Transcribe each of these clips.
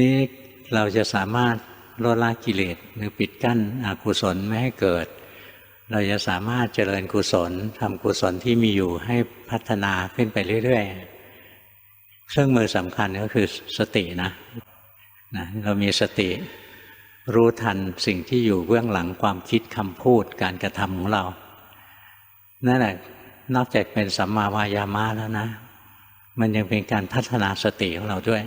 นี้เราจะสามารถลดละกิเลสหรือปิดกั้นอกุศลไม่ให้เกิด เราจะสามารถเจริญกุศลทำกุศลที่มีอยู่ให้พัฒนาขึ้นไปเรื่อยๆ เครื่องมือสำคัญก็คือสตินะนะ เรามีสติรู้ทันสิ่งที่อยู่เบื้องหลังความคิดคำพูดการกระทำของเรา นั่นแหละนอกจากเป็นสัมมาวายามะแล้วนะ มันยังเป็นการพัฒนาสติของเราด้วย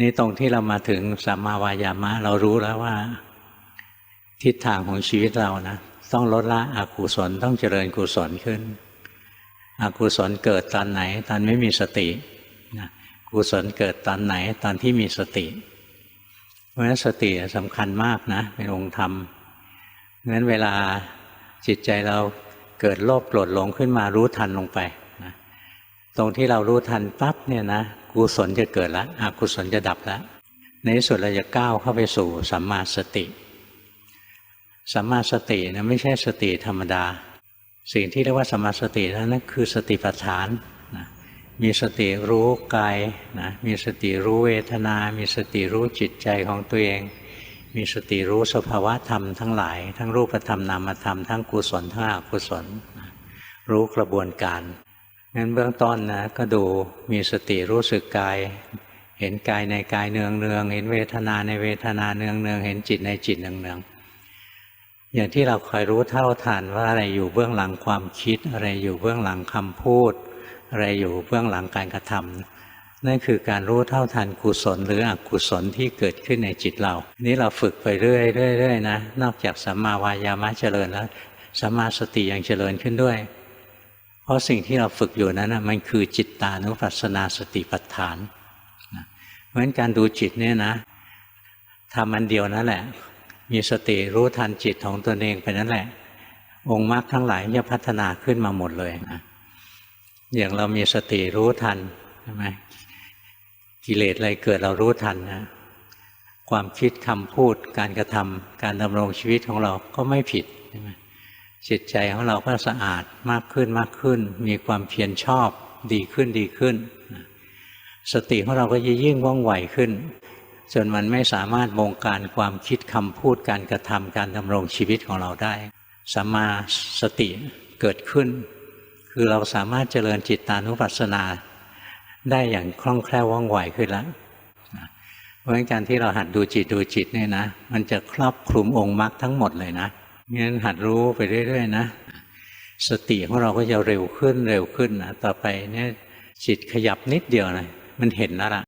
นี่ตรงที่เรามาถึงสัมมาวายามะ เรารู้แล้วว่า ทิศทางของชีวิตเรานะต้องลดละอกุศลต้องเจริญกุศลขึ้น อกุศลเกิดตอนไหน ตอนไม่มีสตินะกุศลเกิดตอนไหนตอนที่มีสติ เพราะฉะนั้นสติสำคัญมากนะเป็นองค์ธรรมเพราะฉะนั้นเวลาจิตใจเราเกิดโลภโกรธหลงขึ้นมารู้ทันลงไป ตรงที่เรารู้ทันปั๊บเนี่ยนะกุศลจะเกิดแล้วอกุศลจะดับแล้วในที่สุดเราจะก้าวเข้าไปสู่สัมมาสติสัมมาสตินะไม่ใช่สติธรรมดา สิ่งที่เรียกว่าสัมมาสตินั้นคือสติปัฏฐานนะมีสติรู้กายนะมีสติรู้เวทนา มีสติรู้จิตใจของตัวเอง มีสติรู้สภาวะธรรมทั้งหลาย ทั้งรูปธรรมนามธรรมทั้งกุศลทั้งอกุศลนะรู้กระบวนการ งั้นเบื้องต้นนะก็ดูมีสติรู้สึกกาย เห็นกายในกายเนืองเนืองเห็นเวทนาในเวทนาเนืองเนืองเห็นจิตในจิตเนืองเนืองอย่างที่เราคอยรู้เท่าทันว่าอะไรอยู่เบื้องหลังความคิด อะไรอยู่เบื้องหลังคำพูด อะไรอยู่เบื้องหลังการกระทำนั่นคือการรู้เท่าทันกุศล หรืออกุศลที่เกิดขึ้นในจิตเรา นี่เราฝึกไปเรื่อยๆนะ นอกจากสัมมาวายามะเจริญแล้วสัมมาสติยังเจริญขึ้นด้วย เพราะสิ่งที่เราฝึกอยู่นั้นนะมันคือจิตตานุปัสสนาสติปัฏฐานนะเพราะฉะนั้นการดูจิตเนี่ยนะทำอันเดียวนั่นแหละ มีสติรู้ทันจิตของตนเองไปนั่นแหละ องค์มรรคทั้งหลายจะพัฒนาขึ้นมาหมดเลยนะอย่างเรามีสติรู้ทันใช่ไหมกิเลสอะไรเกิดเรารู้ทันนะความคิดคำพูดการกระทำการดำรงชีวิตของเราก็ไม่ผิดใช่ไหม จิตใจของเราก็สะอาดมากขึ้นมากขึ้น มีความเพียรชอบดีขึ้นดีขึ้น สติของเราก็จะยิ่งว่องไวขึ้น จนมันไม่สามารถบงการความคิดคำพูดการกระทำการดำรงชีวิตของเราได้สัมมาสติเกิดขึ้น คือเราสามารถเจริญจิตตานุปัสสนา ได้อย่างคล่องแคล่วว่องไวขึ้นแล้วเพราะฉะนั้นการที่เราหัดดูจิตดูจิตเนี่ยนะ มันจะครอบคลุมองค์มรรคทั้งหมดเลยนะ งั้นหัดรู้ไปเรื่อยๆนะ สติของเราก็จะเร็วขึ้นเร็วขึ้นนะต่อไปเนี่ยจิตขยับนิดเดียวนะมันเห็นแล้วล่ะ